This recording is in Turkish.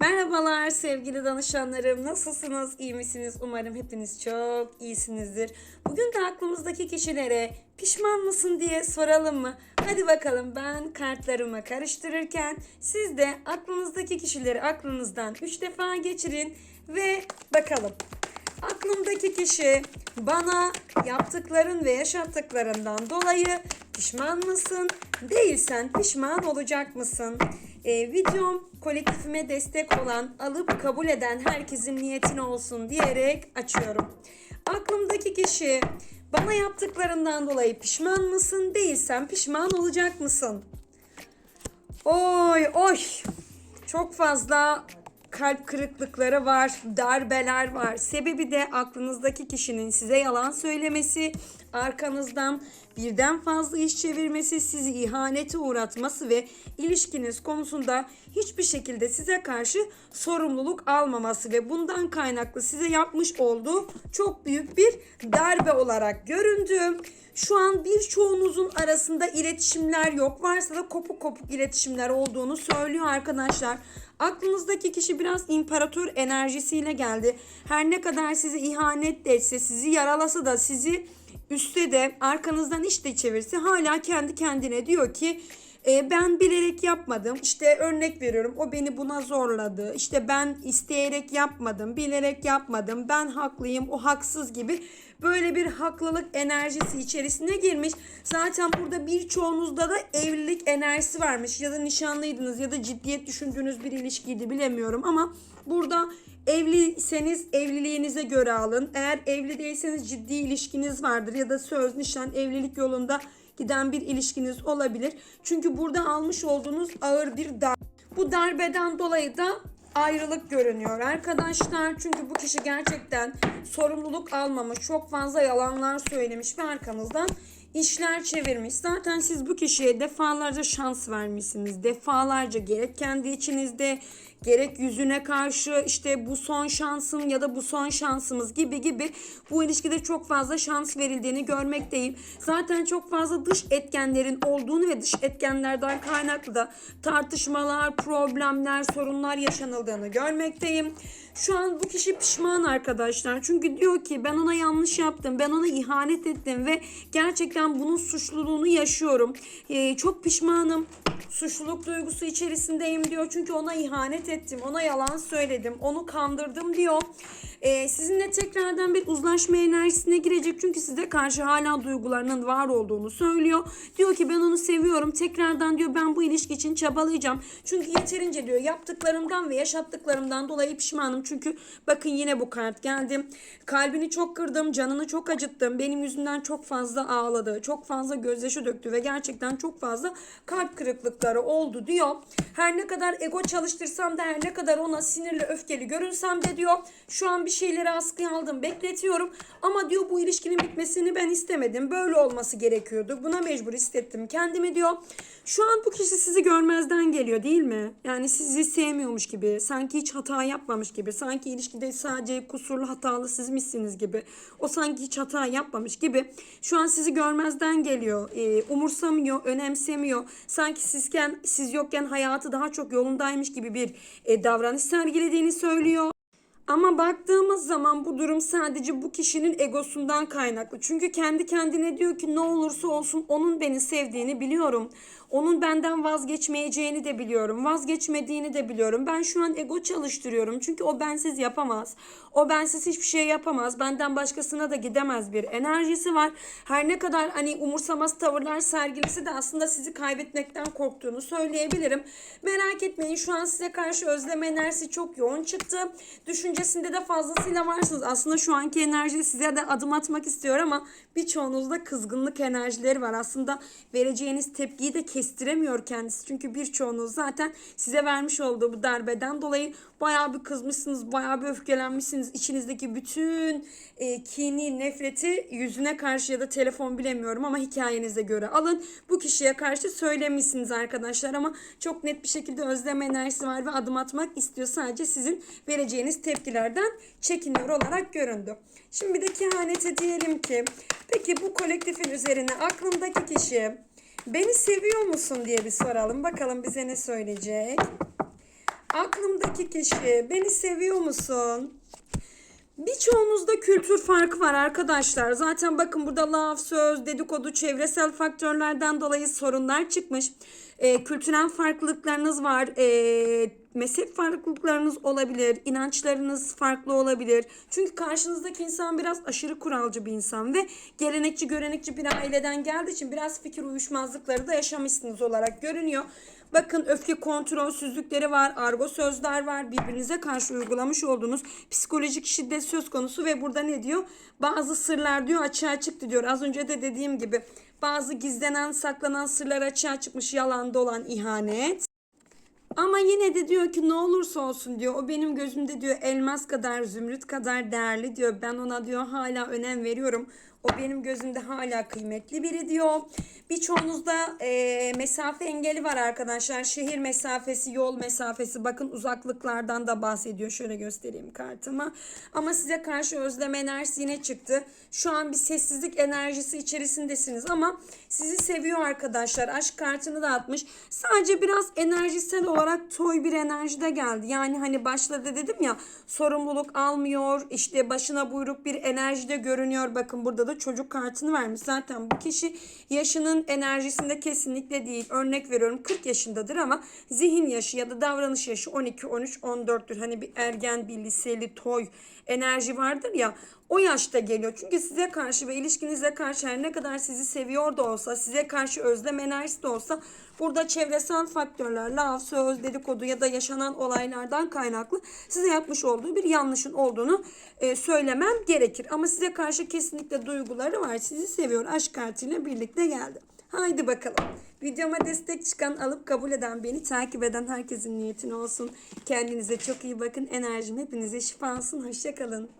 Merhabalar sevgili danışanlarım. Nasılsınız? İyi misiniz? Umarım hepiniz çok iyisinizdir. Bugün de aklımızdaki kişilere pişman mısın diye soralım mı? Hadi bakalım ben kartlarımı karıştırırken siz de aklınızdaki kişileri aklınızdan 3 defa geçirin ve bakalım. Aklımdaki kişi bana yaptıkların ve yaşattıklarından dolayı pişman mısın? Değilsen pişman olacak mısın? Ee, videom kolektifime destek olan, alıp kabul eden herkesin niyetine olsun diyerek açıyorum. Aklımdaki kişi bana yaptıklarından dolayı pişman mısın? Değilsen pişman olacak mısın? Oy oy. Çok fazla kalp kırıklıkları var, darbeler var. Sebebi de aklınızdaki kişinin size yalan söylemesi, arkanızdan birden fazla iş çevirmesi, sizi ihanete uğratması ve ilişkiniz konusunda hiçbir şekilde size karşı sorumluluk almaması ve bundan kaynaklı size yapmış olduğu çok büyük bir darbe olarak göründü. Şu an birçoğunuzun arasında iletişimler yok. Varsa da kopuk kopuk iletişimler olduğunu söylüyor arkadaşlar. Aklınızdaki kişi biraz imparator enerjisiyle geldi. Her ne kadar sizi ihanet etse, sizi yaralasa da sizi üstte de arkanızdan iş de çevirse hala kendi kendine diyor ki e, ben bilerek yapmadım. İşte örnek veriyorum. O beni buna zorladı. İşte ben isteyerek yapmadım, bilerek yapmadım. Ben haklıyım, o haksız gibi böyle bir haklılık enerjisi içerisine girmiş. Zaten burada birçoğunuzda da evlilik enerjisi varmış. Ya da nişanlıydınız ya da ciddiyet düşündüğünüz bir ilişkiydi bilemiyorum ama burada Evliyseniz evliliğinize göre alın. Eğer evli değilseniz ciddi ilişkiniz vardır ya da söz, nişan, evlilik yolunda giden bir ilişkiniz olabilir. Çünkü burada almış olduğunuz ağır bir dar. Bu darbeden dolayı da ayrılık görünüyor arkadaşlar. Çünkü bu kişi gerçekten sorumluluk almamış, çok fazla yalanlar söylemiş ve arkanızdan işler çevirmiş. Zaten siz bu kişiye defalarca şans vermişsiniz. Defalarca gerek kendi içinizde gerek yüzüne karşı işte bu son şansım ya da bu son şansımız gibi gibi bu ilişkide çok fazla şans verildiğini görmekteyim. Zaten çok fazla dış etkenlerin olduğunu ve dış etkenlerden kaynaklı da tartışmalar, problemler, sorunlar yaşanıldığını görmekteyim. Şu an bu kişi pişman arkadaşlar. Çünkü diyor ki ben ona yanlış yaptım. Ben ona ihanet ettim ve gerçekten bunun suçluluğunu yaşıyorum. Ee, çok pişmanım. Suçluluk duygusu içerisindeyim diyor. Çünkü ona ihanet ettim. Ona yalan söyledim. Onu kandırdım diyor. Ee, sizinle tekrardan bir uzlaşma enerjisine girecek. Çünkü size karşı hala duygularının var olduğunu söylüyor. Diyor ki ben onu seviyorum. Tekrardan diyor ben bu ilişki için çabalayacağım. Çünkü yeterince diyor yaptıklarımdan ve yaşattıklarımdan dolayı pişmanım. Çünkü bakın yine bu kart geldi. Kalbini çok kırdım, canını çok acıttım. Benim yüzümden çok fazla ağladı. Çok fazla gözyaşı döktü ve gerçekten çok fazla kalp kırıklıkları oldu diyor. Her ne kadar ego çalıştırsam da her ne kadar ona sinirli öfkeli görünsem de diyor şu an bir şeyleri askıya aldım bekletiyorum ama diyor bu ilişkinin bitmesini ben istemedim. Böyle olması gerekiyordu. Buna mecbur hissettim kendimi diyor. Şu an bu kişi sizi görmezden geliyor değil mi? Yani sizi sevmiyormuş gibi, sanki hiç hata yapmamış gibi, sanki ilişkide sadece kusurlu hatalı sizmişsiniz gibi. O sanki hiç hata yapmamış gibi. Şu an sizi görmezden geliyor. Ee, umursamıyor, önemsemiyor. Sanki sizken, siz yokken hayatı daha çok yolundaymış gibi bir e, davranış sergilediğini söylüyor. Ama baktığımız zaman bu durum sadece bu kişinin egosundan kaynaklı. Çünkü kendi kendine diyor ki ne olursa olsun onun beni sevdiğini biliyorum. Onun benden vazgeçmeyeceğini de biliyorum. Vazgeçmediğini de biliyorum. Ben şu an ego çalıştırıyorum. Çünkü o bensiz yapamaz. O bensiz hiçbir şey yapamaz. Benden başkasına da gidemez bir enerjisi var. Her ne kadar hani umursamaz tavırlar sergilisi de aslında sizi kaybetmekten korktuğunu söyleyebilirim. Merak etmeyin şu an size karşı özlem enerjisi çok yoğun çıktı. Düşüncesinde de fazlasıyla varsınız. Aslında şu anki enerji size de adım atmak istiyor ama birçoğunuzda kızgınlık enerjileri var. Aslında vereceğiniz tepkiyi de kestiremiyor kendisi. Çünkü birçoğunuz zaten size vermiş olduğu bu darbeden dolayı bayağı bir kızmışsınız, bayağı bir öfkelenmişsiniz. İçinizdeki bütün e, kini, nefreti yüzüne karşı ya da telefon bilemiyorum ama hikayenize göre alın. Bu kişiye karşı söylemişsiniz arkadaşlar ama çok net bir şekilde özlem enerjisi var ve adım atmak istiyor. Sadece sizin vereceğiniz tepkilerden çekiniyor olarak göründü. Şimdi bir de kehanete diyelim ki peki bu kolektifin üzerine aklımdaki kişi Beni seviyor musun diye bir soralım. Bakalım bize ne söyleyecek. Aklımdaki kişi beni seviyor musun? Birçoğunuzda kültür farkı var arkadaşlar. Zaten bakın burada laf, söz, dedikodu, çevresel faktörlerden dolayı sorunlar çıkmış. Ee, kültürel farklılıklarınız var. Ee, mezhep farklılıklarınız olabilir. inançlarınız farklı olabilir. Çünkü karşınızdaki insan biraz aşırı kuralcı bir insan ve gelenekçi, görenekçi bir aileden geldiği için biraz fikir uyuşmazlıkları da yaşamışsınız olarak görünüyor. Bakın öfke kontrolsüzlükleri var, argo sözler var, birbirinize karşı uygulamış olduğunuz psikolojik şiddet söz konusu ve burada ne diyor? Bazı sırlar diyor açığa çıktı diyor. Az önce de dediğim gibi bazı gizlenen, saklanan sırlar açığa çıkmış, yalan dolan ihanet. Ama yine de diyor ki ne olursa olsun diyor o benim gözümde diyor elmas kadar zümrüt kadar değerli diyor. Ben ona diyor hala önem veriyorum. O benim gözümde hala kıymetli biri diyor. Birçoğunuzda e, mesafe engeli var arkadaşlar. Şehir mesafesi, yol mesafesi. Bakın uzaklıklardan da bahsediyor. Şöyle göstereyim kartımı. Ama size karşı özlem enerjisi yine çıktı. Şu an bir sessizlik enerjisi içerisindesiniz ama sizi seviyor arkadaşlar. Aşk kartını da atmış. Sadece biraz enerjisel olarak toy bir enerjide geldi. Yani hani başladı dedim ya sorumluluk almıyor. işte başına buyruk bir enerjide görünüyor. Bakın burada da çocuk kartını vermiş. Zaten bu kişi yaşının enerjisinde kesinlikle değil. Örnek veriyorum 40 yaşındadır ama zihin yaşı ya da davranış yaşı 12, 13, 14'tür. Hani bir ergen, bir liseli, toy enerji vardır ya o yaşta geliyor. Çünkü size karşı ve ilişkinize karşı her ne kadar sizi seviyor da olsa, size karşı özlem enerjisi de olsa burada çevresel faktörler, laf, söz, dedikodu ya da yaşanan olaylardan kaynaklı size yapmış olduğu bir yanlışın olduğunu e, söylemem gerekir. Ama size karşı kesinlikle duyguları var. Sizi seviyor. Aşk kartıyla birlikte geldi. Haydi bakalım. Videoma destek çıkan, alıp kabul eden, beni takip eden herkesin niyetine olsun. Kendinize çok iyi bakın. Enerjim hepinize şifa olsun. Hoşçakalın.